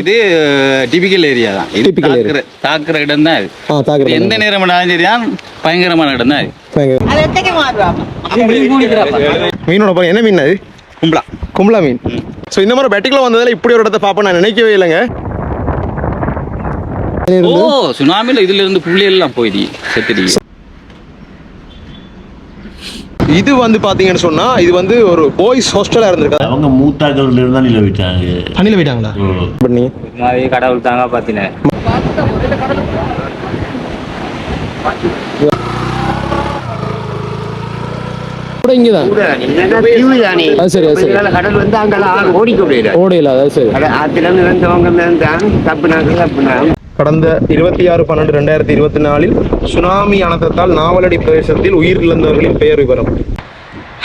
இது typical area தான். இது Typical area. தாக்குற இடம் தான் இது. எந்த நேரம் சரி தான் பயங்கரமான இடம் தான் மீனோட பாருங்க என்ன மீன் அது? கும்பலா. கும்பலா மீன். ஸோ இந்த மாதிரி பெட்டிக்குள்ள வந்ததில் இப்படி ஒரு இடத்த பார்ப்போம் நான் நினைக்கவே இல்லைங்க. ஓ சுனாமில இதுல இருந்து புள்ளி எல்லாம் போயிடுது செத்துடி இது வந்து பாத்தீங்கன்னு சொன்னா இது வந்து ஒரு பாய்ஸ் ஹாஸ்டலா இருந்திருக்கு? அவங்க மூத்தாக்கள் இருந்தா நில விட்டாங்க தண்ணியில் போயிட்டாங்களா பண்ணி. சும்மாவே கடவுள் தாங்க பார்த்தினேன் கூட இங்கே தான் அது சரி, அது சரி. கடல் வந்து அங்கெல்லாம் ஓடிக்கொண்டு ஓடையில் அது சரி. ஆத்துல இருந்து வந்தவங்க தான் தப்புனாங்க தப்புனாங்க. கடந்த இருபத்தி ஆறு பன்னெண்டு ரெண்டாயிரத்தி இருபத்தி நாலில் சுனாமி அனர்த்தத்தால் நாவலடி பிரதேசத்தில் உயிரிழந்தவர்களின் பெயர் விவரம்.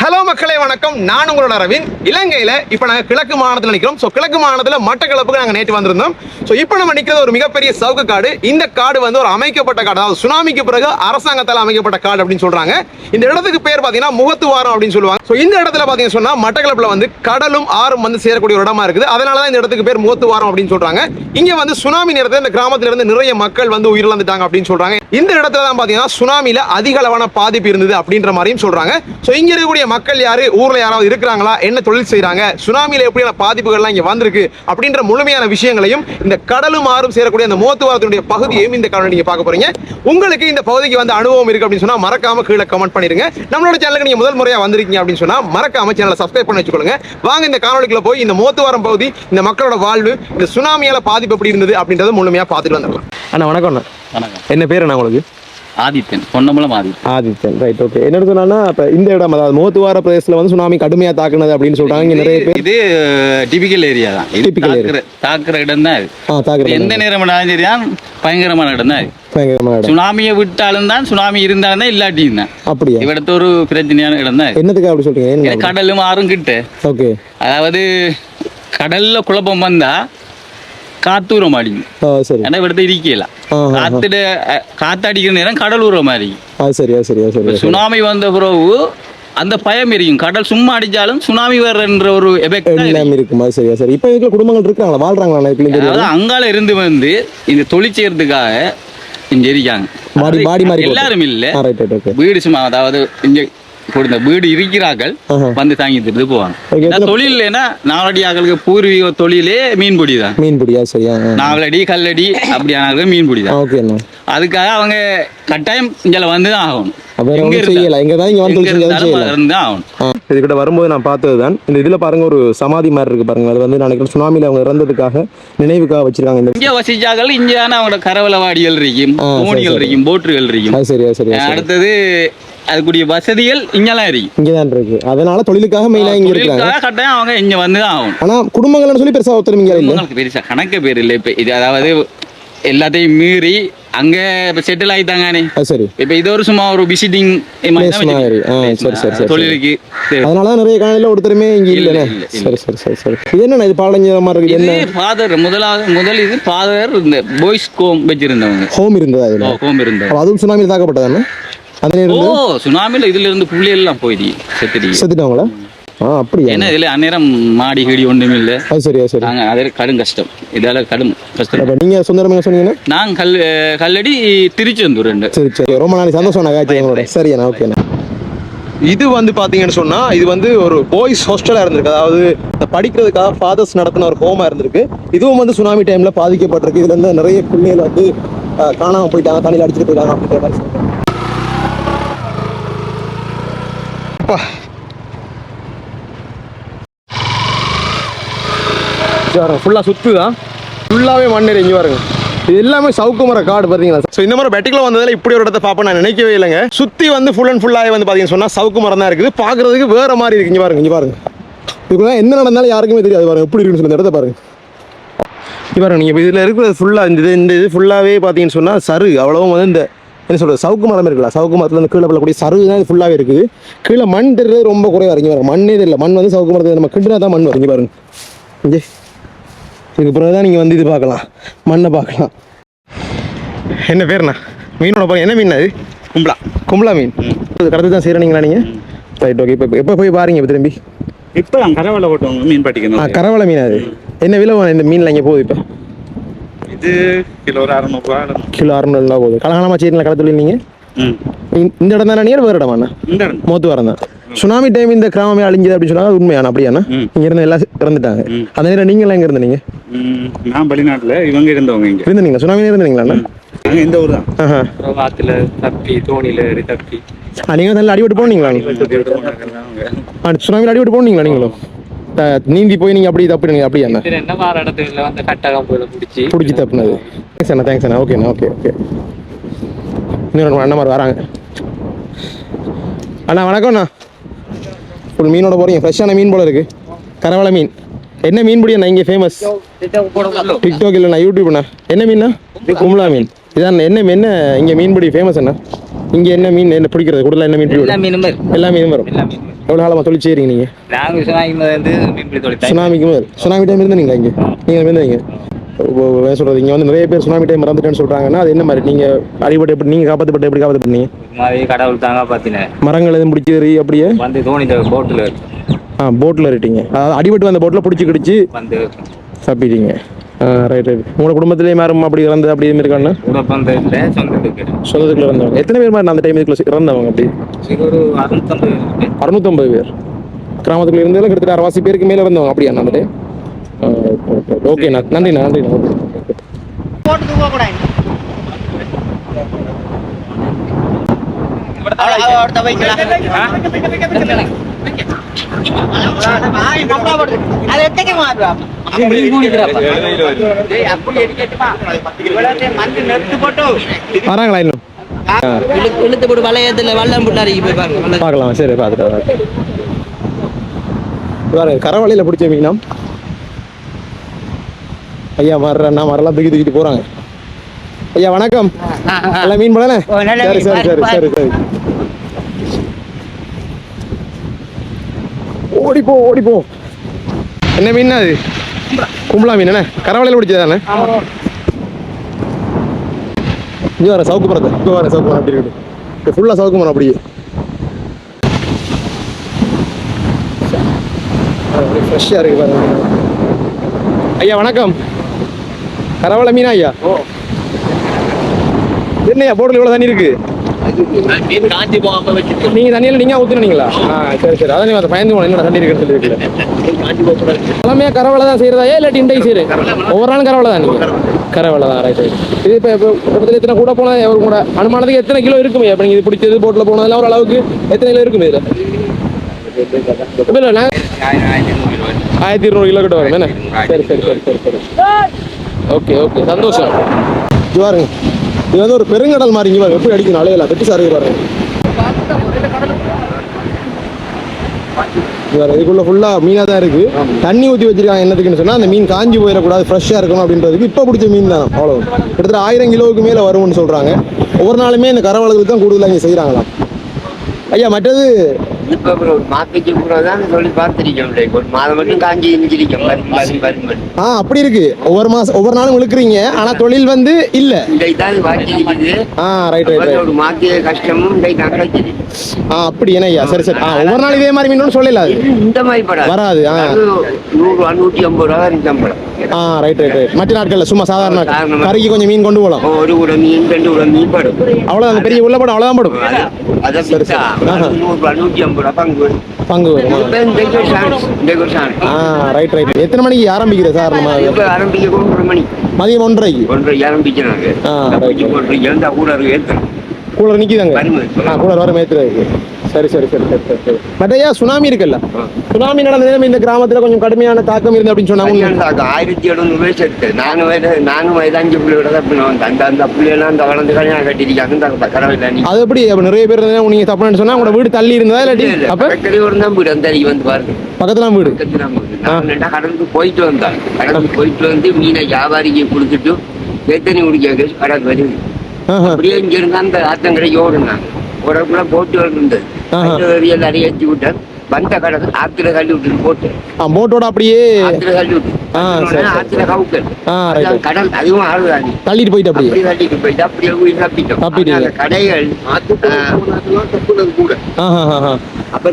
ஹலோ மக்களே வணக்கம். நான் உங்களோட அரவிந்த். இலங்கையில இப்போ நாங்கள் கிழக்கு மாநிலத்தில் நிற்கிறோம் ஸோ கிழக்கு மாநிலத்தில் மட்டக்களப்புக்கு நாங்கள் நேற்று வந்திருந்தோம். ஸோ இப்போ நம்ம நிற்கிறது ஒரு மிகப்பெரிய சவுக்கு காடு. இந்த காடு வந்து ஒரு அமைக்கப்பட்ட காடு. அதாவது சுனாமிக்கு பிறகு அரசாங்கத்தால் அமைக்கப்பட்ட காடு அப்படின்னு சொல்றாங்க. இந்த இடத்துக்கு பேர் பார்த்தீங்கன்னா முகத்துவாரம் அப்படின்னு சொல்லுவாங்க. ஸோ இந்த இடத்துல பார்த்தீங்கன்னு சொன்னா மட்டக்களப்பில் வந்து கடலும் ஆறும் வந்து சேரக்கூடிய ஒரு இடமா இருக்குது. அதனால தான் இந்த இடத்துக்கு பேர் முகத்துவாரம் அப்படின்னு சொல்றாங்க. இங்க வந்து சுனாமி நேரத்தில் இந்த கிராமத்துல இருந்து நிறைய மக்கள் வந்து உயிரிழந்துட்டாங்க அப்படின்னு சொல்றாங்க. இந்த இடத்துல தான் பாத்தீங்கன்னா சுனாமியில் அதிக அளவான பாதிப்பு இருந்தது அப்படின்ற மாதிரியும் சொல்றாங்க. ஸோ இங்க இருக்கக்கூடிய மக்கள் யாரு? ஊர்ல யாராவது இருக்கிறாங்களா? என்ன தொழில் செய்றாங்க? சுனாமில எப்படியான பாதிப்புகள்லாம் இங்க வந்திருக்கு? அப்படின்ற முழுமையான விஷயங்களையும் இந்த கடலும் ஆறும் சேரக்கூடிய அந்த மோத்துவாரத்தினுடைய பகுதியையும் இந்த காணொலி நீங்க பார்க்க போறீங்க. உங்களுக்கு இந்த பகுதிக்கு வந்து அனுபவம் இருக்கு அப்படின்னு சொன்னா மறக்காம கீழே கமெண்ட் பண்ணிருங்க நம்மளோட சேனலுக்கு நீங்க முதல் முறையா வந்திருக்கீங்க அப்படின்னு சொன்னா மறக்காம சேனலை சப்ஸ்கிரைப் பண்ணி வச்சுக்கோங்க வாங்க இந்த காணொலிக்குள்ள போய் இந்த மோத்துவாரம் பகுதி இந்த மக்களோட வாழ்வு இந்த சுனாமியால பாதிப்பு எப்படி இருந்தது அப்படின்றத முழுமையா பார்த்துட்டு வந்துடலாம். அண்ணா வணக்கம் அண்ணா. வணக்கம். என்ன பேர் அண்ணா உங்களுக்கு? ஆதித்தன் பொன்னம்பலம் ஆதித்தன். ஆதித்யன் ரைட் ஓகே என்ன சொன்னா இப்ப இந்த இடம் அதாவது மோத்துவார பிரதேசத்துல வந்து சுனாமி கடுமையா தாக்குனது அப்படின்னு சொல்றாங்க. இங்க நிறைய பேர் இது டிபிக்கல் ஏரியா தான். Typical area. தாக்குற இடம் தான் ஆ எந்த நேரம் சரி தான் பயங்கரமான இடம் தான் சுனாமியை விட்டாலும் தான் சுனாமி இருந்தாலும் தான் இல்லாட்டியும் தான். அப்படியா? இவிடத்து ஒரு பிரச்சனையான இடம் தான். என்னத்துக்கு அப்படி சொல்றீங்க? கடலும் ஆறும் கிட்ட. ஓகே அதாவது கடல்ல குழப்பம் வந்தா இருக்கல ஆ, ஆ, ஆ. காத்துட காத்தடிக்கிற நேரம் கடல் அது சரி சுனாமி வந்த பிறகு அந்த பயம் இருக்கும் கடல் சும்மா அடிச்சாலும் சுனாமி வர்றன்ற ஒரு எஃபெக்ட் எல்லாம் இருக்குமா? சரி அது சரி. இப்போ இதுல குடும்பங்கள் இருக்காங்களா வாழ்றாங்களா? அதாவது அங்கால இருந்து வந்து இந்த தொழில் செய்யறதுக்காக இங்க இருக்காங்க. எல்லாரும் இல்ல. வீடு சும்மா அதாவது இங்க கொடுத்த வீடு இருக்கிறார்கள். வந்து தாங்கி திருட்டு போவாங்க. தொழில் இல்லைன்னா நாலடி ஆக்களுக்கு பூர்வீக தொழிலே மீன்பிடி தான். மீன் பிடியா சரியா நாலடி கல்லடி அப்படியான மீன்பிடி தான். ஓகே அதுக்காக அவங்க கட்டாயம் இங்கே வந்து தான் ஆகணும். ஆகணும் இதுக்கிட்ட வரும்போது நான் பார்த்தது தான். இந்த இதுல பாருங்க ஒரு சமாதி மாதிரி இருக்கு பாருங்க. அது வந்து நினைக்கிறேன் சுனாமில அவங்க இறந்ததுக்காக நினைவுக்காக வச்சிருக்காங்க இந்த இங்கே வசிச்சாக்கள் இங்கே தானே அவங்களோட கரவலவாடிகள் இருக்கும் சரி. இருக்கும் போட்டுகள் இருக்கும். அடுத்தது அதுக்குரிய வசதிகள் இங்கெல்லாம் இருக்கும் இங்கே தான் இருக்கு. அதனால தொழிலுக்காக மெயினா இங்க தொழிலுக்காக கட்டாயம் அவங்க இங்க வந்து தான் ஆகணும் ஆனா குடும்பங்கள்னு சொல்லி பெருசா ஒருத்தர் இங்க இல்ல. உங்களுக்கு பெருசா கணக்கு பேர் இல்லை. இப்போ இது அதாவது எல்லாத்தையும் மீறி அங்க இப்போ செட்டில் ஆயிட்டாங்கனே சரி. இப்போ இது ஒரு சும்மா ஒரு விசிட்டிங் சரி, சரி, சரி. தொழிலுக்கு. அதனால தான் நிறைய காலையில ஒருத்தருமே இங்க இல்ல. சரி சரி சரி சரி. இது என்ன இது பாலஞ்ச மாதிரி இருக்கு என்ன? ஃபாதர் முதலாவது முதல் இது ஃபாதர் இந்த பாய்ஸ் கோம் வச்சிருந்தவங்க. ஹோம் இருந்ததா இதுல இருந்தவங்க. அப்ப அதுவும் சுனாமியில் தாக்கப்பட்டதானே அதுல ஓ இருந்து சுனாமில இதுல இருந்து புள்ளி எல்லாம் போயிடுது செத்துடி. செத்துட்டாங்களா? ஆ அப்படியா? ஏன்னா இதுல அந்நேரம் மாடி கீடி ஒன்றும் இல்லை அது சரி அது சரி. நாங்க அது கடும் கஷ்டம். இதால கடும் கஷ்டம். அப்ப நீங்க சொந்தரமாக சொன்னீங்கன்னா? நான் கல் கல்லடி திருச்செந்தூர் ரெண்டு. சரி சரி. ரொம்ப நாளைக்கு சந்தோஷம் நான் காய்ச்சி உங்களோட. சரிண்ணா ஓகேண்ணா. இது வந்து பாத்தீங்கன்னு சொன்னா இது வந்து ஒரு பாய்ஸ் ஹாஸ்டலா இருந்திருக்கு. அதாவது படிக்கிறதுக்காக ஃபாதர்ஸ் நடத்தின ஒரு ஹோமா இருந்திருக்கு. இதுவும் வந்து சுனாமி டைம்ல பாதிக்கப்பட்டிருக்கு. இதுல இருந்து நிறைய பிள்ளைகள் வந்து காணாம போயிட்டாங்க. தண்ணியில் அடிச்சுட்டு போயிட்டாங்க அப்படின்ற மாதிரி சொல்றாங்க ஃபுல்லாக சுத்து தான் ஃபுல்லாகவே மண்ணேறி இங்கே பாருங்க. இது எல்லாமே சவுக்கு மர காடு பார்த்தீங்களா ஸோ இந்த மாதிரி பெட்டிக்குள்ள வந்ததில் இப்படி ஒரு இடத்த பார்ப்பேன் நான் நினைக்கவே இல்லைங்க. சுற்றி வந்து ஃபுல் அண்ட் ஃபுல்லாகவே வந்து பார்த்தீங்கன்னு சொன்னால் சவுக்கு மரம் தான் இருக்குது. பார்க்குறதுக்கு வேறு மாதிரி இருக்கு. இங்கே பாருங்க இங்கே பாருங்க. இதுக்குள்ள என்ன நடந்தாலும் யாருக்குமே தெரியாது. பாருங்க எப்படி இருக்குன்னு சொல்லி இந்த இடத்த பாருங்க. பாருங்க நீங்கள் இதில் இருக்கிறது ஃபுல்லாக இந்த இது இந்த இது ஃபுல்லாகவே பார்த்தீங்கன்னு சொன்னால் சரு. அவ்வளவும் வந்து இந்த என்ன சொல்கிறது சவுக்கு மரம் இருக்குல்ல சவுக்கு மரத்தில் இருந்து கீழே விழக்கூடிய சரு தான் ஃபுல்லாகவே இருக்குது. கீழே மண் தெரிறது ரொம்ப குறைவாக இருக்கு பாருங்க மண்ணே தெரியல. மண் வந்து சவுக்கு மரத்தில் நம்ம கிண்டினா தான் மண் வரும். இங்க பாருங்க. இங்கே. இதுக்கு பிறகு தான் நீங்கள் வந்து இது பார்க்கலாம். மண்ணை பார்க்கலாம். என்ன பேருண்ணா? மீனோட பாருங்க என்ன மீன் அது? கும்பலா. கும்பலா மீன். கடத்து தான் செய்கிறீங்களா நீங்கள் ரைட் ஓகே இப்போ எப்போ போய் பாருங்க இப்போ திரும்பி. இப்போ கரவலை போட்டவங்க மீன் ஆ படிக்கணும் கரவலை மீன் அது. என்ன விலை வரும் இந்த மீன்ல இங்கே போகுது இப்போ? இது கிலோ ஒரு அறநூறுவா கிலோ அறுநூறுலாம் போகுது கலகாலமா சேரியில் கடத்துல நீங்கள் இந்த இடம் தானே நீர் வேறு இடமாண்ணா இந்த இடம். மோத்து தான். சுனாமி டைம் இந்த கிராமமே அழிஞ்சது அப்படின்னு சொன்னாங்க அது உண்மையான அப்படியாண்ணா. இங்க இருந்து எல்லாம் இறந்துட்டாங்க. அந்த நேரம் நீங்களாம் எங்க இருந்தீங்க நான் வெளிநாட்டில் இவங்க இருந்தவங்க இங்கே. இருந்தீங்களா? சுனாமி இருந்தீங்களாண்ணா நாங்கள் இந்த ஊர் தான். ஆத்துல தப்பி தோணியில ஏறி தப்பி. நீங்க நல்ல அடிபட்டு போனீங்களா? ஆ, சுனாமியில் அடிபட்டு போனீங்களா நீங்களும்? நீந்தி போய் நீங்க அப்படி தப்புனீங்க அப்படியாண்ணா இது என்ன வார இடத்துல வந்து கட்டகம் போல பிடிச்சி? பிடிச்சி தப்புனது. தேங்க்ஸ் அண்ணா தேங்க்ஸ் அண்ணா. ஓகேண்ணா ஓகே ஓகே இன்னொரு அண்ணா மாதிரி வராங்க. அண்ணா வணக்கம்ண்ணா ஃபுல் மீனோட போறீங்க. ஃப்ரெஷ்ஷான மீன் போல இருக்கு. கரவலை மீன். என்ன மீன் பிடி அண்ணா? இங்கே ஃபேமஸ் டிக்டாக் இல்லைண்ணா யூடியூப்ண்ணா என்ன மீன்ண்ணா கும்லா மீன். இதான் என்ன என்ன இங்கே மீன் பிடி ஃபேமஸ் அண்ணா? இங்கே என்ன மீன் என்ன பிடிக்கிறது? கூடல என்ன மீன் எல்லா பிடிக்கும் மீனும் இருக்கு. எல்லா மீனும் வரும். எல்லா மீனும் எவ்வளோ காலமாக தொழில் செய்கிறீங்க நீங்கள் நாங்க? சொன்னாங்க வந்து மீன்பிடி தொழில் சுனாமிக்கு முதல் சுனாமி டைம் இருந்தீங்களா இங்கே? நீங்கள் இருந்தீங்க. என்ன சொல்கிறது இங்கே வந்து நிறைய பேர் சுனாமி டைம் இறந்துட்டேன்னு சொல்கிறாங்கன்னா அது என்ன மாதிரி? நீங்கள் அடிபட்டு எப்படி நீங்கள் காப்பாற்றப்பட்டு எப்படி காப்பாற்றப்பட்டீங்க கடவுள் தாங்க பாத்தினேன் மரங்கள் எதுவும் பிடிச்சி அப்படியே? வந்து தோணி போட்டுல ஆ போட்டில் இருட்டீங்க அதாவது அடிபட்டு வந்த போட்டில் பிடிச்சி கிடிச்சு வந்து தப்பிட்டீங்க ரைட் ரைட் உங்களோட குடும்பத்திலேயே யாரும் அப்படி இறந்து அப்படி சொந்தத்துக்கு சொந்தத்துக்குள்ள இறந்தவங்க. எத்தனை பேர் மாதிரி அந்த டைம் இதுக்குள்ள இறந்தவங்க அப்படி? அறுநூத்தம்பது பேர். கிராமத்துக்குள்ள இருந்ததில் கிட்டத்தட்ட அரைவாசி பேருக்கு மேலே இருந்தவங்க அப்படியா அந்த டைம் ஓகேண்ணா நன்றிண்ணா நன்றிண்ணா ஓகே அடுத்த வராங்களா இன்னும் இழுத்து போட்டு வளையத்துல வல்லம் போய் பாருங்க பார்க்கலாம் சரி பார்த்துட்டு வரேன். பாருங்க கரவலையில் பிடிச்ச மீனாம் ஐயா மர்றண்ணா மரெல்லாம் தூக்கி தூக்கிட்டு போறாங்க ஐயா வணக்கம் எல்லாம் மீன் போடல சரி சரி சரி சரி சரி ஓடிப்போ ஓடிப்போ. என்ன மீன் அது? கும்பலா. மீன் என்ன? கரவலையில் பிடிச்சதானே இங்கே வர சவுக்கு மரத்தை இப்போ வர சவுக்கு மரம் அப்படி இருக்கு ஃபுல்லாக சவுக்கு மரம் அப்படியே. ஃப்ரெஷ்ஷாக இருக்கு பாருங்க. ஐயா வணக்கம். கரவலை மீனா ஐயா? என்னையா போட்டில் இவ்வளோ தண்ணி இருக்கு நீங்க தண்ணியில நீங்க ஊத்துனீங்களா? ஆ சரி சரி. அதான் நீங்க பயந்து போன என்னடா தண்ணி இருக்குன்னு சொல்லிருக்கல எல்லாமே கரவலை தான் செய்யறதா இல்லாட்டி இண்டை செய்யுது ஒவ்வொரு நாளும் கரவலை தான் நீங்க. கரவலை. தான். ரைட் ரைட் இது இப்போ இப்போ எத்தனை கூட போனா கூட. அனுமானத்துக்கு எத்தனை கிலோ இருக்குமே? இப்போ நீங்க இது பிடிச்சது போட்டில் போனதெல்லாம் ஒரு அளவுக்கு எத்தனை கிலோ இருக்குமே இதுல? இப்போ இல்லை நாங்கள் ஆயிரத்தி இருநூறு கிலோ கிட்ட வரும் என்ன? சரி சரி சரி சரி சரி. ஓகே ஓகே சந்தோஷம். பாருங்க. இது வந்து ஒரு பெருங்கடல் மாதிரி இங்கே பாருங்க. எப்படி அடிக்கணும் அலையில வெட்டி சாரி பாருங்க. இது பாருங்க, இதுக்குள்ள ஃபுல்லா மீனா தான் இருக்கு. தண்ணி ஊற்றி வச்சிருக்காங்க என்னதுக்குன்னு சொன்னா அந்த மீன் காஞ்சி போயிடக்கூடாது ஃப்ரெஷ்ஷாக இருக்கணும் அப்படின்றதுக்கு இப்போ பிடிச்ச மீன் தானே. அவ்வளோ கிட்டத்தட்ட ஆயிரம் கிலோவுக்கு மேலே வரும்னு சொல்றாங்க. ஒவ்வொரு நாளுமே இந்த கரவளவுக்கு தான் கூடுதலாக இங்கே செய்கிறாங்களாம் ஐயா மற்றது இப்ப ஒரு மாப்பிச்சு கூட தான் சொல்லி பார்த்திருக்கோம் ஒரு மாதம் மட்டும் காஞ்சி பருமன் ஆ அப்படி இருக்கு. ஒவ்வொரு மாசம் ஒவ்வொரு நாளும் இழுக்கிறீங்க ஆனா தொழில் வந்து இல்ல. இதைத்தான் இருக்குது. ஆ ரைட் ரைட் ஒரு மாத்திய கஷ்டமும் இதை கிடைக்குது ஆ அப்படி என்ன ஐயா? சரி சரி. ஆ ஒவ்வொரு நாள் இதே மாதிரி மீன் சொல்லல இந்த மாதிரி படம் வராது. நூறு நூற்றி ஐம்பது ரூபா வரைக்கும் சம்பளம் ஆ ரைட் ரைட் ரைட் மற்ற நாட்கள்ல சும்மா சாதாரண. கறிக்கு கொஞ்சம் மீன் கொண்டு போகலாம். ஒரு கூட மீன் ரெண்டு கூட மீன் படும். அவ்வளவுதான் பெரிய உள்ள படம். அவ்வளவுதான் படும் பங்கு வரும். ஆ ரைட் ரைட் எத்தனை மணிக்கு ஆரம்பிக்கிறது சார் நம்ம? ஆரம்பிக்க ஒன்றரை மணி. மதியம் ஒன்றரைக்கு? ஒன்றரை ஆரம்பிக்கிறாங்க. கூலர் நிக்குதாங்க வருது. ஆ கூலர் வர மேத்துறதுக்கு சரி சரி சரி சரி சரி ஐயா சுனாமி இருக்குல்ல? சுனாமி நடந்த நேரம் இந்த கிராமத்துல கொஞ்சம் கடுமையான தாக்கம் இருந்து அப்படின்னு சொன்னாங்க. கல்யாணம் ஆயிரத்தி எழுநூறு வயசு எடுத்து நானும் நானும் வயதாஞ்சு பிள்ளையோட தான். அந்த அந்த பிள்ளையெல்லாம் அந்த வளர்ந்து கல்யாணம் கட்டிருக்காங்க கடவுள் அது எப்படி நிறைய பேர் இருந்தா நீங்க தப்புன்னு சொன்னா உங்களோட வீடு தள்ளி இருந்ததா இல்லாட்டி அப்ப? ஒரு தான் வீடு அந்த அருகே வந்து பாருங்க. பக்கத்துல வீடு. பக்கத்துல வீடு. கடலுக்கு போயிட்டு வந்தேன். கடலுக்கு போயிட்டு வந்து மீனை வியாபாரிக்கு கொடுத்துட்டு எத்தனை குடிக்க கடல் வருது. அப்படியே இங்க இருந்து அந்த ஆத்தங்கரைக்கு ஓடுனாங்க. ஓடக்குள்ள போட்டு வழியில் நிறைய ஏற்றி விட்டேன் வந்த கடல் ஆத்துல தள்ளி விட்டுட்டு போட்டு. போட்டோட அப்படியே ஆத்துல தள்ளி விட்டு. ஆத்துல கவுக்கல். கடல் அதுவும் ஆறுதானி தள்ளிட்டு போயிட்டு அப்படியே? அப்படி தள்ளிட்டு போயிட்டு அப்படியே உயிர் தப்பிட்டோம். தப்பிட்டீங்க. அந்த கடைகள் கூட. அப்ப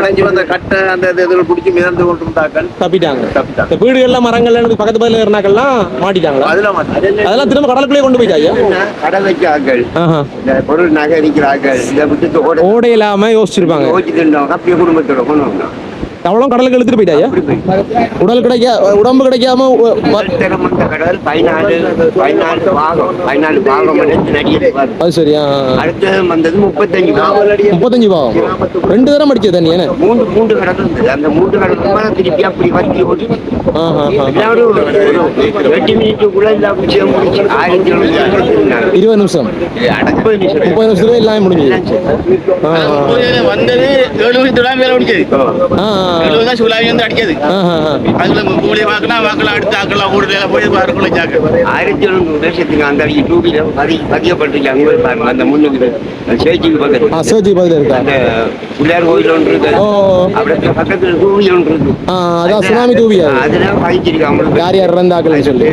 அடைஞ்சு வந்த கட்டை அந்த இதில் பிடிச்சி மிதந்து கொண்டிருந்தாக்கள் தப்பிட்டாங்க. இந்த வீடுகள்லாம் மரங்கள்ல இருந்து பக்கத்து பக்கத்துல இருந்தாக்கெல்லாம் மாட்டிட்டாங்களா? அதுல மாட்டாங்க அதெல்லாம் திரும்ப கடலுக்குள்ளே கொண்டு போயிட்டாங்க கடை வைக்கிறார்கள்? பொருள் நகரிக்கிறார்கள். இதை விட்டு ஓட ஓடை இல்லாம யோசிச்சிருப்பாங்க தின்றவங்க அப்படியே குடும்பத்தோட கொண்டு வந்தோம் அவ்வளோ கடலுக்கு இழுத்துட்டு போயிட்டாயா உடல் கிடைக்க உடம்பு கிடைக்காம கடல் பதினாலு பதினாலு பாகம் பதினாலு பாகம் அது சரியா அடுத்தது வந்தது முப்பத்தஞ்சு பாகம். முப்பத்தஞ்சு பாவம் ரெண்டு தரம் அடிச்சது தண்ணி என்ன மூன்று மூன்று கடல் இருந்தது. அந்த மூன்று கடல் திருப்பி அப்படி வத்தி ஓடி எட்டு மினிட்டுக்குள்ள எல்லா விஷயம் முடிச்சு ஆயிரத்தி எழுபத்தி இருபது நிமிஷம். முப்பது நிமிஷத்துல எல்லாம் முடிஞ்சது. வந்தது ஏழு மணி தொழிலாளி வேலை முடிச்சது ஆ, தான் சுலாவி வந்து ஆ. அதுல கூலி வாக்கலாம் வாக்கலாம் அடுத்து ஆக்கலாம் ஊடுல போய் வரக்குள்ள ஜாக்கு ஆயிரத்தி எழுநூறு வருஷத்துக்கு அந்த டூ வீலர் பதி பதியப்பட்டிருக்காங்க அங்க பாருங்க அந்த முன்னுக்கு சேச்சிக்கு ஆ பக்கத்துல சர்ஜி பதில் இருக்கா அந்த பிள்ளையார் கோயில் ஒன்று இருக்கு ஓ அப்படியே பக்கத்துல தூவி ஒன்று இருக்கு ஆ அதான் சுனாமி தூவியா அது? அதுல பதிச்சிருக்காங்க யார் யார் இறந்தாக்கள்னு சொல்லி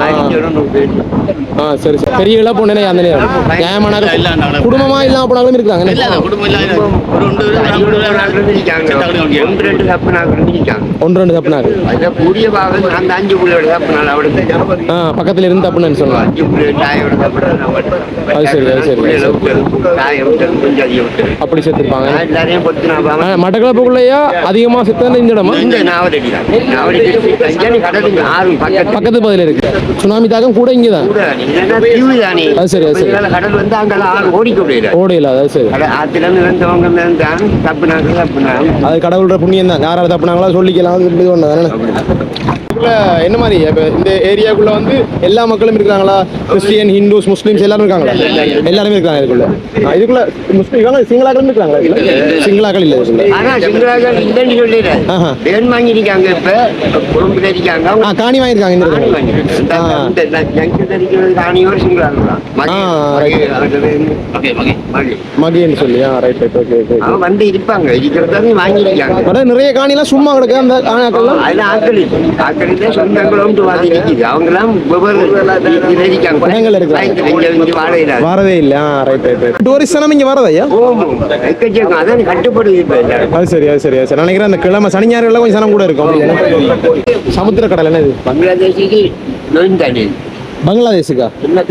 ஆயிரத்தி எழுநூறு பேர் ஆ சரி சரி பெரிய இழப்பு ஒன்றே அந்த நேரம் நியாயமான குடும்பமா இல்லாம போனாலும் இருக்காங்க இல்ல அந்த குடும்பம் இல்ல ஒன்று ரெண்டு தப்புனாக்கள் இருக்காங்க ஒன்று ரெண்டு தப்புனாரு அதுல கூடிய பாகம் அந்த அஞ்சு புள்ளையோட தப்புனால அவடுத்து ஆ பக்கத்துல இருந்து அஞ்சு தாயோட தப்புனால அது சரி, அது சரி, அது சரி. தாயை விட்டு கொஞ்சம் அதிகம் விட்டு அப்படி செத்துருப்பாங்க நான் எல்லாரையும் பொத்துனா ஆ, பாவம். மட்டக்களப்புக்குள்ளேயா? அதிகமா செத்தது இந்த இடமா இந்த நாவலடி பக்கத்து பதில் இருக்கு. சுனாமி தாக்கம் கூட இங்கே தான். கூட தானே. இல்லைன்னா தீவு தானே? அது சரி, அது சரி. இதனால கடல் வந்து அங்கே ஆறு ஓடிக்கொள்ளையில ஓடையில அது சரி. இருந்து வந்தவங்க அது கடவுளோட புண்ணியம் தான் யாராவது தப்புனாங்களோ சொல்லிக்கலாம் இது ஒன்று தானே என்ன மாதிரி? இப்ப இந்த ஏரியாக்குள்ள வந்து எல்லா மக்களும் இருக்கிறாங்களா? கிறிஸ்டியன் ஹிந்துஸ் முஸ்லிம்ஸ் எல்லாரும் இருக்காங்களா? எல்லாருமே இருக்காங்க இதுக்குள்ள. இதுக்குள்ள முஸ்லிம் சிங்களாக்களும் இருக்காங்களா? சிங்களாக்கள் இல்ல இதுக்குள்ள. பேன் வாங்கியிருக்காங்க இப்ப. ஆ காணி வாங்கியிருக்காங்க இருக்கிறது. மகின்னு சொல்லி. ஆ ரைட் ரைட் ஓகே ஓகே வந்து இருப்பாங்க. இருக்கிறதாவே வாங்கியிருக்காங்க. நிறைய காணிலாம் சும்மா கிடக்கு அந்த அதுல ஆக்கள் வெவ்வேறு. பயத்துல இங்க வந்து வாழையில வரதே இல்ல. ரைட் ரைட் ரைட் டூரிஸ்ட் நம்ம இங்க வரதா ஐயா? ஓம் எக்கச்சக்கம் அதான் கட்டுப்படுது இப்ப அது சரி அது சரி சரி. நினைக்கிறேன் அந்த கிழமை சனி ஞாயிறுல கொஞ்சம் சனம் கூட இருக்கும். சமுத்திர கடல் என்ன இது பங்களாதேஷுக்கு ஜோயின் தானே. பங்களாதேஷுக்கா. எல்லா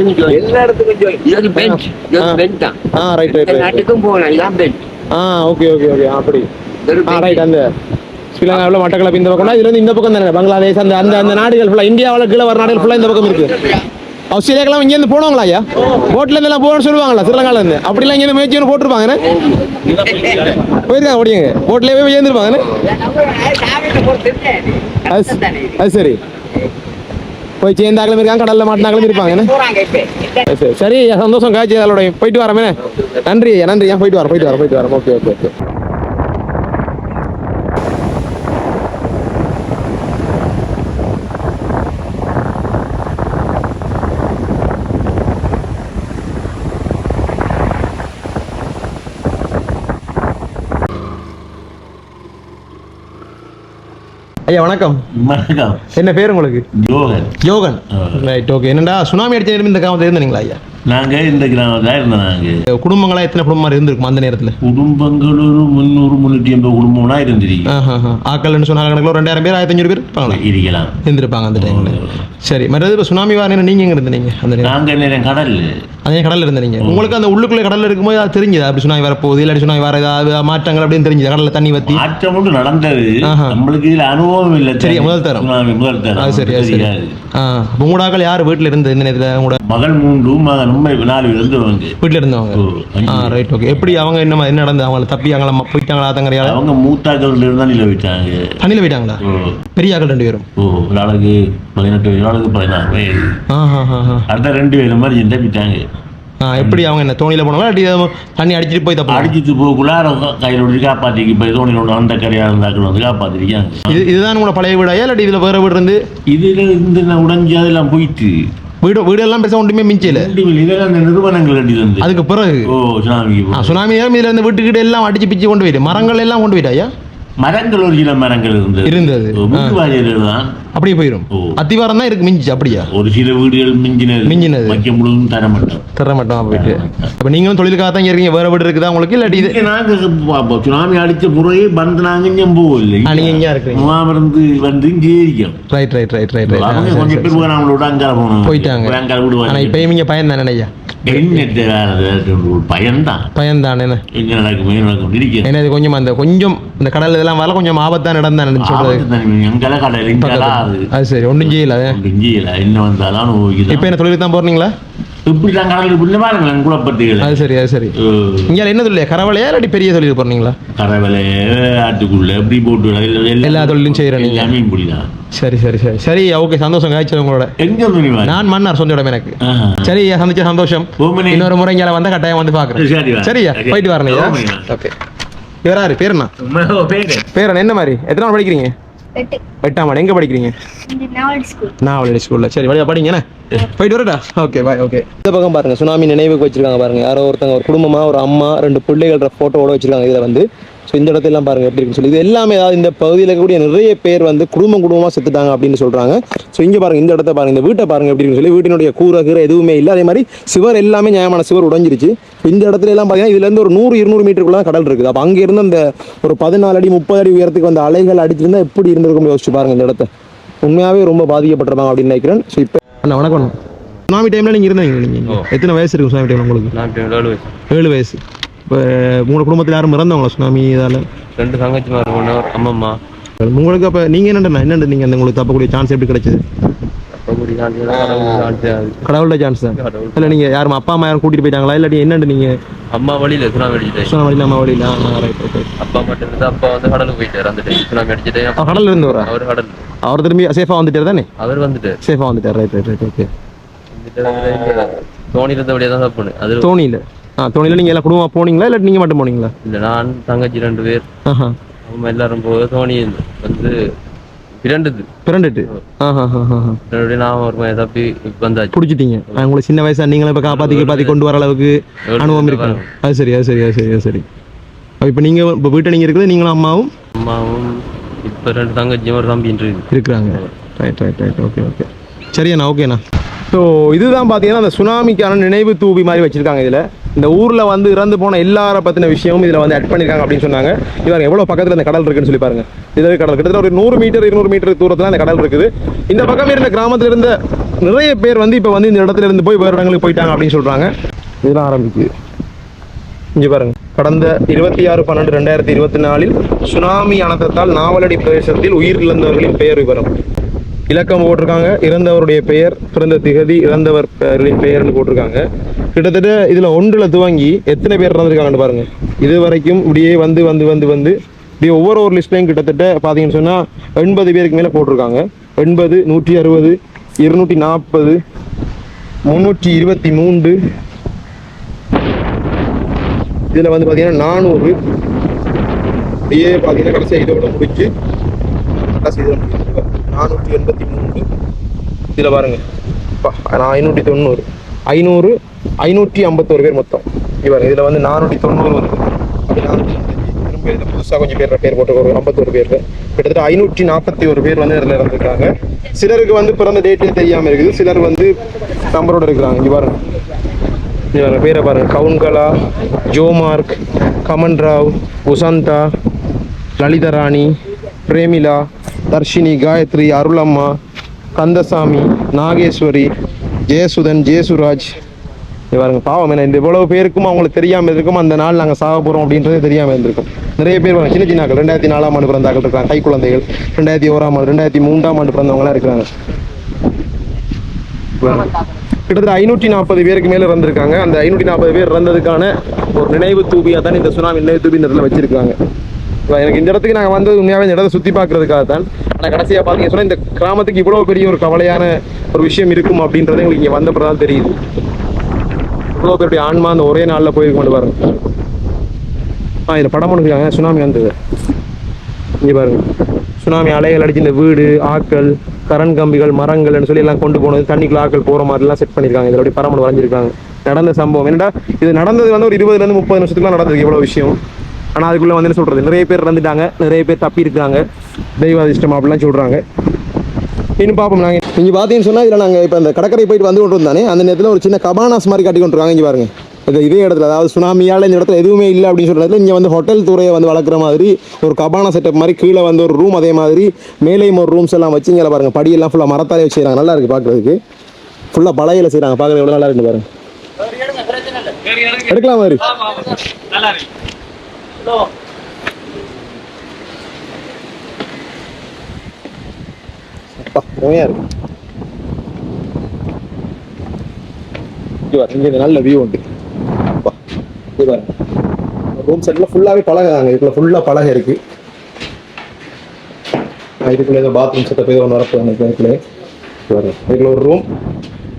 இடத்துக்கும். இது தான். ஆ ரைட் ரைட் நாட்டுக்கும் போகலாம். இதான் bench. ஆ ஓகே ஓகே ஓகே அப்படி. ரைட் அந்த ஸ்ரீலங்காவில் மட்டக்களப்பு இந்த பக்கம். இதுல இந்த பக்கம் தானே? பங்களாதேஷ் அந்த அந்த அந்த நாடுகள் ஃபுல்லாக இந்தியாவில் கீழே வர நாடுகள் ஃபுல்லாக இந்த பக்கம் இருக்கு. ஆஸ்திரேலியாக்கெல்லாம் இங்கேருந்து போனவங்களா ஐயா? போட்ல இருந்து எல்லாம் போகணும்னு சொல்லுவாங்களா ஸ்ரீலங்காலேருந்து அப்படிலாம் இங்கேருந்து முயற்சி ஒன்று போட்டிருப்பாங்க போயிருக்காங்க ஓடிங்க போட்டிலே போய் ஏந்திருப்பாங்க அது சரி. போய் சேர்ந்தாக்களும் இருக்காங்க கடலில் மாட்டினாக்களும் இருப்பாங்க சரி, சரி சரி சந்தோஷம். காய்ச்சி அதோடய போயிட்டு வரமே நன்றி நன்றி ஐயா. போயிட்டு வரேன் போயிட்டு வரேன் போயிட்டு வரேன் ஓகே ஓகே ஓகே. ஐயா வணக்கம். வணக்கம். என்ன பேர் உங்களுக்கு? யோகன் யோகன் ரைட் ஓகே என்னடா சுனாமி அடிச்ச நேரம் இந்த காமத்தில் இருந்தீங்களா ஐயா? நாங்க இந்த கிராமத்தில் இருந்தோம் நாங்க. குடும்பங்களா எத்தனை குடும்பம் இருந்திருக்கும் அந்த நேரத்தில்? குடும்பங்கள் ஒரு முந்நூறு முந்நூற்றி ஐம்பது குடும்பம்னா இருந்திருக்கு ஆக்கள்னு சொன்னாங்க கணக்கில் ரெண்டாயிரம் பேர் ஆயிரத்தி அஞ்சூறு பேர் இருப்பாங்களா? இருக்கலாம். இருந்திருப்பாங்க அந்த டைம்ல சரி மற்றது இப்போ சுனாமி வார நேரம் நீங்க எங்க இருந்தீங்க அந்த நேரம்? நாங்க நேரம் கடல்ல அதே கடல்ல இருந்தீங்க உங்களுக்கு அந்த உள்ளுக்குள்ள கடல்ல இருக்கும்போது அது தெரிஞ்சதா? அப்படி சுனாமி வரப்போகுது இல்லாட்டி சுனாமி வர ஏதாவது மாற்றங்கள் அப்படின்னு தெரிஞ்சது? கடல்ல தண்ணி வத்தி? மாற்றம் ஒன்று நடந்தது. நம்மளுக்கு இதுல அனுபவம் இல்லை. சரி, முதல் தரம். முதல் தரம். அது சரி அது சரி. உங்களாக்கள் யார் வீட்டில் இருந்தது இந்த நேரத்தில்? உங்களோட மகள் மூன்று மகன் உண்மை நாலு இருந்தவங்க. வீட்டில் இருந்தவங்க. ஆ ரைட் ஓகே எப்படி அவங்க என்ன என்ன நடந்தது? அவங்கள தப்பி அவங்கள ம- போயிட்டாங்களா ஆத்தங்கரையால அவங்க மூத்தாக்கள் இருந்தா நில வச்சாங்க. தண்ணியில் போயிட்டாங்களா? பெரிய ஆக்கள் ரெண்டு பேரும். ஓ ஒரு ஆளுக்கு பதினெட்டு ஒரு ஆளுக்கு பதினாறு ஆ அடுத்த ரெண்டு பேரும் மாதிரி ஜெண்டா போயிட்டாங்க எப்படி அவங்க என்ன தோணியில் போனாங்களா இல்லாட்டி ஏதோ தண்ணி அடிச்சிட்டு போய் தப்பு அடிச்சிட்டு போக்குள்ளார கையில் விட்டு காப்பாற்றிக்கு இப்போ தோணி அந்த கரையாக இருந்தாக்கள் வந்து காப்பாற்றிருக்காங்க இது இதுதான் உங்களோட பழைய வீடாயா இல்லாட்டி இதில் வேற வீடு இருந்து? இதுல இருந்து நான் உடைஞ்சு அதெல்லாம் போயிட்டு. வீடு வீடெல்லாம் பெருசாக ஒன்றுமே மிஞ்சல அந்த நிறுவனங்கள் அதுக்கு பிறகு. ஓ. சுனாமி நேரம் இதுல இருந்து வீட்டுக்கிட்ட எல்லாம் அடிச்சு பிச்சு கொண்டு போயிட்டு மரங்கள் எல்லாம் கொண்டு போயிட்டாயா மரங்கள் ஒரு சில மரங்கள் இருந்தது. இருந்தது. வாயில்கள் தான் அப்படியே போயிடும். அத்திவாரம் தான் இருக்கு மிஞ்சி அப்படியா? ஒரு சில வீடுகள் மிஞ்சினது. மிஞ்சினது. வைக்க முழுதும் தர மாட்டோம் தர மாட்டோம் போயிட்டு அப்ப நீங்களும் தொழிலுக்காக தான் இருக்கீங்க வேற வீடு இருக்குதா உங்களுக்கு? இல்லாட்டி இது இங்க நாங்க ப- சுனாமி அடிச்ச புறையே வந்து நாங்க இங்க போகல. ஆ, நீங்க இங்க இருக்கிறீங்க. முகாமிருந்து வந்து இங்கே இருக்கோம். ரைட் ரைட் ரைட் ரைட் கொஞ்சம் பேர் நம்மளோட அங்கால போனோம் போயிட்டாங்க. அங்கால வீடு ஆனா இப்ப இவங்க பயன் தானே ஐயா? ஒரு பயன்தான் பயன் தானே எங்க நடக்குமே நடக்கும் இருக்கிறேன் ஏன்னா இது கொஞ்சம் அந்த கொஞ்சம் இந்த கடல் இதெல்லாம் வரல கொஞ்சம் ஆபத்தான இடம் தானே சொல்றது எங்கெல்லாம் கடல்? அது. சரி ஒன்றும் செய்யல என்ன வந்தாலும் இப்ப என்ன தொழிலுக்கு தான் போறீங்களா? இப்படிலாம் கடல் இப்படி பாருங்களேன் குளப்பத்துகள் அது சரி அது சரி. இங்க என்ன தொழில் கரவலையா இல்லாட்டி பெரிய தொழில் போறீங்களா கரவலை ஆட்டுக்குள்ள எப்படி போட்டு எல்லாம் எல்லா தொழிலும் செய்றேன் நீங்க. எல்லாமே இப்படிதான் சரி சரி சரி. சரி ஓகே சந்தோஷம். காய்ச்சல் உங்களோட. எங்க? நான் மன்னார் சொந்த இடம் எனக்கு. சரி சந்திச்ச சந்தோஷம். இன்னொரு முறை இங்கே வந்தா கட்டாயம் வந்து வா. சரியா சரி. போயிட்டு ஓமனே. ஓகே. இவராரு பேர் என்ன? பேரு என்ன? மாதிரி? எத்தனை நாள் படிக்கிறீங்க? எட்டாம் ஆண்டு. எங்க படிக்கிறீங்க? இந்த நாவல் ஸ்கூல் நாவலடி ஸ்கூல்ல சரி வழியா படிங்க என்ன? போயிட்டு வரட்டா? ஓகே பாய் ஓகே இந்த பக்கம் பாருங்க சுனாமி நினைவுக்கு வச்சிருக்காங்க பாருங்க. யாரோ ஒருத்தங்க ஒரு குடும்பமா ஒரு அம்மா ரெண்டு பிள்ளைகள போட்டோவோட வச்சிருக்காங்க. இதுல வந்து ஸோ இந்த இடத்துல எல்லாம் பாருங்க எப்படி இருக்குன்னு சொல்லி. இது எல்லாமே அதாவது இந்த பகுதியில் இருக்கக்கூடிய நிறைய பேர் வந்து குடும்பம் குடும்பமா செத்துட்டாங்க அப்படின்னு சொல்றாங்க. ஸோ இங்க பாருங்க இந்த இடத்த பாருங்க இந்த வீட்டை பாருங்க எப்படி இருக்குன்னு சொல்லி. வீட்டினுடைய கூரை கீரை எதுவுமே இல்லை. அதே மாதிரி சுவர் எல்லாமே நியாயமான சுவர் உடைஞ்சிருச்சு. இந்த இடத்துல எல்லாம் பாத்தீங்கன்னா இதுல இருந்து ஒரு நூறு இருநூறு மீட்டருக்குள்ள கடல் இருக்குது. அப்போ அங்க இருந்து அந்த ஒரு பதினாலு அடி முப்பது அடி உயரத்துக்கு வந்த அலைகள் அடிச்சிருந்தா எப்படி இருந்திருக்கும் யோசிச்சு பாருங்க இந்த இடத்த. உண்மையாவே ரொம்ப பாதிக்கப்பட்டிருப்பாங்க அப்படின்னு நினைக்கிறேன். ஸோ இப்போ அண்ணா வணக்கம். சுனாமி டைம்ல நீங்க இருந்தீங்க நீங்க எத்தனை வயசு இருக்கும் சுனாமி டைம் உங்களுக்கு? நான் ஏழு வயசு. இப்போ உங்களோட குடும்பத்தில் யாரும் இறந்தவங்களா சுனாமி இதால? ரெண்டு தங்கச்சி மாதிரி ஒன்று அம்மம்மா. உங்களுக்கு அப்போ நீங்க என்னண்டா என்னண்டு நீங்க அந்த உங்களுக்கு தப்பக்கூடிய சான்ஸ் எப்படி கிடைச்சது? கடவுளோட சான்ஸ் தான் இல்லை நீங்க யாரும் அப்பா அம்மா யாரும் கூட்டிட்டு போயிட்டாங்களா? இல்லாட்டி என்னண்டு நீங்க? அம்மா வழியில சுனாமி அடிச்சுட்டேன். சுனாமி வழியில் அம்மா வழியில். ரைட் அப்பா மட்டும் இருந்து அப்பா வந்து கடலுக்கு போயிட்டாரு அந்த டைம் சுனாமி அடிச்சுட்டு கடல்ல இருந்து வரா அவர் கடல். அவர் திரும்பி சேஃபாக வந்துட்டார் தானே? அவர் வந்துட்டு சேஃபாக வந்துட்டார் ரைட் ரைட் ரைட் ஓகே தோணி இருந்தபடியே தான் தப்புனு அது தோணியில்? ஆ தோணியில் நீங்கள் எல்லாம் குடும்பமாக போனீங்களா? இல்லாட்டி நீங்கள் மட்டும் போனீங்களா? இல்ல நான் தங்கச்சி ரெண்டு பேர். ஆஹா. அவங்க எல்லாரும் போக தோணி வந்து இரண்டுது பிறண்டுட்டு நான் ஒரு மாதிரி தப்பி வந்தாச்சு. பிடிச்சிட்டீங்க. உங்களுக்கு சின்ன வயசா நீங்களும் இப்போ காப்பாற்றி காப்பாற்றி கொண்டு வர அளவுக்கு அனுபவம் இருக்கு. அது சரி அது சரி அது சரி அது சரி. இப்போ நீங்கள் இப்போ வீட்டை நீங்கள் இருக்குது நீங்களும் அம்மாவும்? அம்மாவும் இப்ப ரெண்டு தங்கச்சியும் ஒரு தம்பின்னு இருக்கு. இருக்கிறாங்க. Right right right okay okay சரிண்ணா ஓகேண்ணா ஸோ இதுதான் பார்த்தீங்கன்னா அந்த சுனாமிக்கான நினைவு தூவி மாதிரி வச்சிருக்காங்க இதில். இந்த ஊரில் வந்து இறந்து போன எல்லாரை பற்றின விஷயமும் இதில் வந்து ஆட் பண்ணியிருக்காங்க அப்படின்னு சொன்னாங்க. இவங்க எவ்வளோ பக்கத்தில் இந்த கடல் இருக்குன்னு சொல்லி பாருங்க. இதே கடல் கிட்டத்தட்ட ஒரு நூறு மீட்டர் இருநூறு மீட்டர் தூரத்தில் அந்த கடல் இருக்குது. இந்த பக்கம் இருந்த கிராமத்தில் இருந்த நிறைய பேர் வந்து இப்போ வந்து இந்த இடத்துல இருந்து போய் வேறு இடங்களுக்கு போயிட்டாங்க அப்படின்னு சொல்கிறாங்க இதெல்லாம் ஆரம்பிக்குது. இங்கே பாருங்க. கடந்த இருபத்தி ஆறு பன்னெண்டு ரெண்டாயிரத்தி இருபத்தி நாலில் சுனாமி அனர்த்தத்தால் நாவலடி பிரதேசத்தில் உயிரிழந்தவர்களின் பெயர் விவரம். இலக்கம் போட்டிருக்காங்க. இறந்தவருடைய பெயர் பிறந்த திகதி இறந்தவர் பெயர்னு போட்டிருக்காங்க. கிட்டத்தட்ட இதில் ஒன்றில் துவங்கி எத்தனை பேர் இறந்துருக்காங்கன்னு பாருங்கள் இது வரைக்கும் இப்படியே வந்து வந்து வந்து வந்து இப்படி ஒவ்வொரு ஒரு லிஸ்ட்லையும் கிட்டத்தட்ட பார்த்தீங்கன்னு சொன்னால் எண்பது பேருக்கு மேலே போட்டிருக்காங்க. எண்பது நூற்றி அறுபது இருநூற்றி நாற்பது முந்நூற்றி இருபத்தி மூன்று. இதில் வந்து பார்த்தீங்கன்னா நானூறு. இப்படியே பார்த்தீங்கன்னா கடைசியாக இதோட முடிச்சு கடைசி இதோட முடிச்சு ஐநூற்றி எண்பத்தி மூணு இதில் பாருங்கள் அப்பா, நான் ஐநூற்றி தொண்ணூறு. ஐநூறு ஐநூற்றி ஐம்பத்தோரு பேர் மொத்தம். இவர் இதில் வந்து நானூற்றி தொண்ணூறு வந்து அப்படி நானூற்றி திரும்ப இதில் புதுசாக கொஞ்சம் பேர் பேர் போட்டு ஒரு ஐம்பத்தோரு பேர். கிட்டத்தட்ட ஐநூற்றி நாற்பத்தி ஒரு பேர் வந்து இதில் இறந்துருக்காங்க. சிலருக்கு வந்து பிறந்த டேட்டே தெரியாமல் இருக்குது. சிலர் வந்து நம்பரோடு இருக்கிறாங்க. இங்கே பாருங்க. இவங்க பேரை பாருங்கள் கவுன்கலா ஜோமார்க் கமன் ராவ் உசந்தா லலிதராணி பிரேமிலா தர்ஷினி காயத்ரி அருளம்மா கந்தசாமி நாகேஸ்வரி ஜெயசுதன் ஜெயசுராஜ் இவருங்க பாருங்க பாவம் என்ன இந்த இவ்வளவு பேருக்கும் அவங்களுக்கு தெரியாமல் இருக்கும் அந்த நாள் நாங்கள் சாக போகிறோம் அப்படின்றது தெரியாமல் இருந்திருக்கும். நிறைய பேர் சின்ன சின்ன ஆட்கள் ரெண்டாயிரத்தி நாலாம் ஆண்டு பிறந்தாக்கள் இருக்காங்க கை குழந்தைகள். ரெண்டாயிரத்தி ஓராம் ஆண்டு ரெண்டாயிரத்தி மூன்றாம் ஆண்டு பிறந்தவங்களாம் இருக்கிறாங்க. கிட்டத்தட்ட ஐநூற்றி நாற்பது பேருக்கு மேலே இறந்திருக்காங்க. அந்த ஐநூற்றி நாற்பது பேர் இறந்ததுக்கான ஒரு நினைவு தூபியாக தான் இந்த சுனாமி நினைவு தூபி இந்த வச்சிருக்காங்க. எனக்கு இந்த இடத்துக்கு நாங்கள் வந்து உண்மையாகவே இந்த இடத்தை சுற்றி பார்க்குறதுக்காக தான் ஆனால் கடைசியாக பார்த்தீங்க சொன்னால் இந்த கிராமத்துக்கு இவ்வளோ பெரிய ஒரு கவலையான ஒரு விஷயம் இருக்கும் அப்படின்றது எங்களுக்கு இங்கே வந்த தான் தெரியுது. இவ்வளோ பேருடைய ஆன்மா அந்த ஒரே நாளில் போய் கொண்டு பாருங்க ஆ இதில் படம் பண்ணிருக்காங்க சுனாமி வந்தது? இங்கே பாருங்க. சுனாமி அலைகள் அடிச்சு இந்த வீடு ஆக்கள் கரண் கம்பிகள் மரங்கள்னு சொல்லி எல்லாம் கொண்டு போனது தண்ணிக்குள்ள ஆக்கள் போகிற மாதிரிலாம் செட் பண்ணியிருக்காங்க. இதில் அப்படி பரமன் வரைஞ்சிருக்காங்க. நடந்த சம்பவம். என்னடா இது நடந்தது வந்து ஒரு இருபதுலேருந்து முப்பது நிமிஷத்துக்குலாம் நடந்தது இவ்வளோ விஷயம். ஆனால் அதுக்குள்ளே வந்து என்ன சொல்கிறது நிறைய பேர் இறந்துட்டாங்க. நிறைய பேர் தப்பி இருக்காங்க தெய்வ அதிர்ஷ்டம் அப்படிலாம் சொல்கிறாங்க இன்னும் பார்ப்போம். நாங்கள் இங்கே பார்த்தீங்கன்னு சொன்னால் இதில் நாங்கள் இப்போ அந்த கடற்கரை போயிட்டு வந்து கொண்டு வந்தானே அந்த நேரத்தில் ஒரு சின்ன கபானாஸ் மாதிரி கட்டி கொண்டு இங்கே பாருங்க. இது இதே இடத்துல அதாவது சுனாமியால் இந்த இடத்துல எதுவுமே இல்லை அப்படின்னு சொல்ற இடத்துல இங்கே வந்து ஹோட்டல் துறையை வந்து வளர்க்குற மாதிரி ஒரு கபானா செட்டப் மாதிரி கீழே வந்து ஒரு ரூம் அதே மாதிரி மேலேயும் ஒரு ரூம்ஸ் எல்லாம் வச்சு இங்கே பாருங்க படியெல்லாம் ஃபுல்லாக மரத்தாலே வச்சு செய்கிறாங்க நல்லா இருக்குது பார்க்குறதுக்கு ஃபுல்லாக பழையில செய்கிறாங்க பார்க்குறது எவ்வளோ நல்லா இருக்கு பாருங்க. எடுக்கலாம் மாதிரி No. செமையா இருக்கு இங்க நல்ல வியூ உண்டு அப்பா ரூம் செட்ல ஃபுல்லாவே பழகாங்க இதுக்குள்ள ஃபுல்லா பழக இருக்கு. இதுக்குள்ள ஏதோ பாத்ரூம் செட்டப் ஏதோ ஒன்று வரப்போ இதுல இதுக்குள்ள ஒரு ரூம்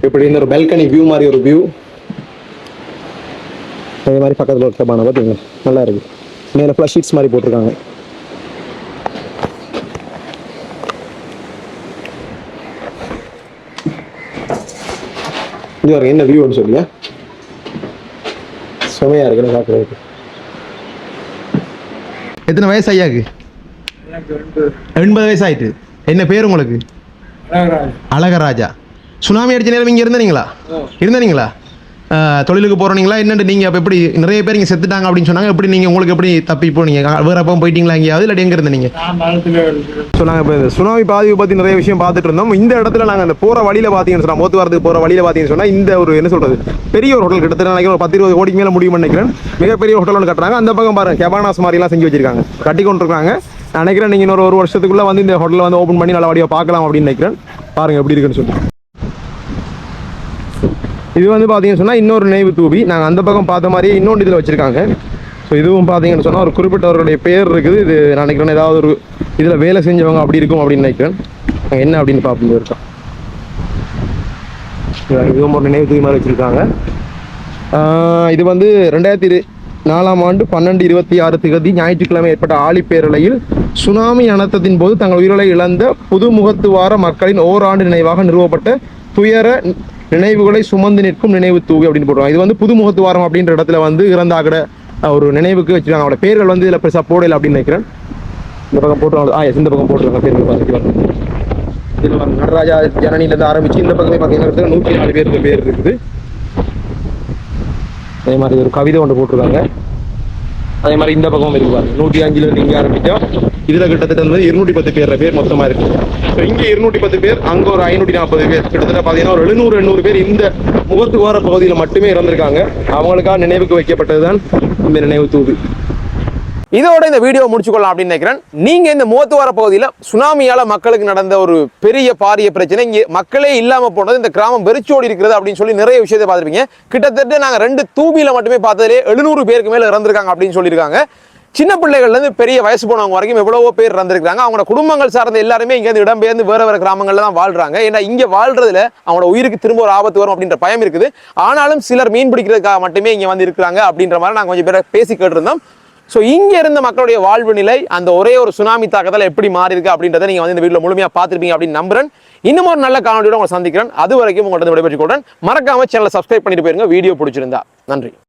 இப்படி இந்த ஒரு பெல்கனி வியூ மாதிரி ஒரு வியூ அதே மாதிரி பக்கத்தில் ஒரு கபானா பார்த்தீங்களா நல்லா இருக்கு. மேலே ஃபுல்லாக ஷீட்ஸ் மாதிரி போட்டிருக்காங்க. இது பாருங்க என்ன வியூன்னு சொல்லியா செமையா இருக்குன்னு பார்க்குறதுக்கு. எத்தனை வயசு ஐயாக்கு? எண்பது வயசு ஆயிட்டு. என்ன பேர் உங்களுக்கு? அழகராஜா. சுனாமி அடிச்ச நேரம் இங்கே இருந்தீங்களா இருந்தீங்களா தொழிலுக்கு போறீங்களா என்னண்டு நீங்க அப்ப எப்படி நிறைய பேர் இங்க செத்துட்டாங்க அப்படின்னு சொன்னாங்க. எப்படி நீங்க உங்களுக்கு எப்படி தப்பி போனீங்க வேற அப்போ போயிட்டீங்களா எங்கேயாவது? இல்லாட்டி எங்க இருந்தீங்க ஸோ நாங்கள் இப்போ இந்த சுனாமி பாதிப்பு பற்றி நிறைய விஷயம் பார்த்துட்டு இருந்தோம். இந்த இடத்துல நாங்கள் அந்த போகிற வழியில் பார்த்தீங்கன்னு சொன்னால் போக்குவரத்துக்கு போகிற வழியில் பார்த்தீங்கன்னு சொன்னால் இந்த ஒரு என்ன சொல்கிறது பெரிய ஒரு ஹோட்டல் கிட்டத்தட்ட நினைக்கிறேன் ஒரு பத்து இருபது கோடிக்கு மேலே முடியும் நினைக்கிறேன். மிகப்பெரிய ஹோட்டல் ஒன்று கட்டுறாங்க. அந்த பக்கம் பாருங்க கெபானாஸ் மாதிரிலாம் செஞ்சு வச்சிருக்காங்க. கட்டி கொண்டிருக்காங்க. நான் நினைக்கிறேன் நீங்கள் இன்னொரு ஒரு வருஷத்துக்குள்ளே வந்து இந்த ஹோட்டலை வந்து ஓப்பன் பண்ணி நல்லபடியாக பார்க்கலாம் அப்படின்னு நினைக்கிறேன். பாருங்க எப்படி இருக்குன்னு சொல்லி இது வந்து பார்த்தீங்கன்னு சொன்னால் இன்னொரு நினைவு தூபி. நாங்கள் அந்த பக்கம் பார்த்த மாதிரியே இன்னொன்று இதில் வச்சுருக்காங்க. ஸோ இதுவும் பார்த்தீங்கன்னு சொன்னால் ஒரு குறிப்பிட்டவருடைய பேர் இருக்குது. இது நான் நினைக்கிறேன் ஏதாவது ஒரு இதில் வேலை செஞ்சவங்க அப்படி இருக்கும் அப்படின்னு நினைக்கிறேன். நாங்கள் என்ன அப்படின்னு பார்ப்போம். இருக்கோம் இதுவும் ஒரு நினைவு தூவி மாதிரி வச்சுருக்காங்க. இது வந்து ரெண்டாயிரத்தி இரு நாலாம் ஆண்டு பன்னெண்டு இருபத்தி ஆறு திகதி ஞாயிற்றுக்கிழமை ஏற்பட்ட ஆழிப்பேரலையில் சுனாமி அனர்த்தத்தின் போது தங்கள் உயிர்களை இழந்த புதுமுகத்துவார மக்களின் ஓராண்டு நினைவாக நிறுவப்பட்ட துயர நினைவுகளை சுமந்து நிற்கும் நினைவு தூகை அப்படின்னு போடுவாங்க இது வந்து புதுமுகத்துவாரம் அப்படின்ற இடத்துல வந்து இறந்தாகட ஒரு நினைவுக்கு வச்சிருக்காங்க அவரோட பேர்கள் வந்து இதில் பெருசாக போடல அப்படின்னு நினைக்கிறேன். இந்த பக்கம் போட்டுருவாங்க. ஆ இந்த பக்கம் போட்டுருவாங்க. பேர்கள் பாருங்க இதில் நடராஜா ஜனனிலேருந்து ஆரம்பிச்சு இந்த பக்கமே பார்த்தீங்கன்னா நூற்றி நாலு பேருக்கு பேர் இருக்குது. அதே மாதிரி ஒரு கவிதை ஒன்று போட்டிருக்காங்க. அதே மாதிரி இந்த பக்கம் இருக்கு பாருங்க. நூற்றி அஞ்சுல இருந்து இங்கே ஆரம்பிச்சா இதுல கிட்டத்தட்ட வந்து இருநூற்றி பத்து பேர் பேர் மொத்தமா இருக்கு. ஸோ இங்க இருநூற்றி பத்து பேர் அங்க ஒரு ஐநூற்றி நாற்பது பேர். கிட்டத்தட்ட பாத்தீங்கன்னா ஒரு எழுநூறு எண்ணூறு பேர் இந்த முகத்துவார பகுதியில் மட்டுமே இறந்திருக்காங்க. அவங்களுக்காக நினைவுக்கு வைக்கப்பட்டதுதான் இந்த நினைவு தூது. இதோட இந்த வீடியோ முடிச்சுக்கொள்ளலாம் அப்படின்னு நினைக்கிறேன். நீங்க இந்த மூவத்துவார பகுதியில் சுனாமியால மக்களுக்கு நடந்த ஒரு பெரிய பாரிய பிரச்சனை இங்கே மக்களே இல்லாம போனது இந்த கிராமம் வெறிச்சோடி இருக்கிறது அப்படின்னு சொல்லி நிறைய விஷயத்தை பார்த்துருப்பீங்க. கிட்டத்தட்ட நாங்கள் ரெண்டு தூபியில மட்டுமே பார்த்ததுலேயே எழுநூறு பேருக்கு மேல இறந்துருக்காங்க அப்படின்னு சொல்லியிருக்காங்க. சின்ன பிள்ளைகள்லேருந்து பெரிய வயசு போனவங்க வரைக்கும் எவ்வளவோ பேர் இறந்துருக்காங்க அவங்களோட குடும்பங்கள் சார்ந்த எல்லாருமே இங்கேருந்து இடம்பெயர்ந்து வேறு வேறு கிராமங்களில் தான் வாழ்றாங்க. ஏன்னா இங்கே வாழ்றதுல அவங்களோட உயிருக்கு திரும்ப ஒரு ஆபத்து வரும் அப்படின்ற பயம் இருக்குது. ஆனாலும் சிலர் மீன் பிடிக்கிறதுக்காக மட்டுமே இங்கே வந்து இருக்கிறாங்க அப்படின்ற மாதிரி நாங்கள் கொஞ்சம் பேர் பேசி கேட்டிருந்தோம். ஸோ இங்க இருந்த மக்களுடைய வாழ்வு நிலை அந்த ஒரே ஒரு சுனாமி தாக்கத்தில் எப்படி மாறி இருக்கு அப்படின்றத நீங்க வந்து இந்த வீடியோ முழுமையா பார்த்துருப்பீங்க அப்படின்னு நம்புறேன். இன்னும் ஒரு நல்ல காணொலியோட உங்களை சந்திக்கிறேன். அது வரைக்கும் உங்கள்கிட்ட விடைபெற்றுக் கொள்றேன் மறக்காம சேனலை சப்ஸ்கிரைப் பண்ணிட்டு போயிருங்க. வீடியோ பிடிச்சிருந்தா. நன்றி.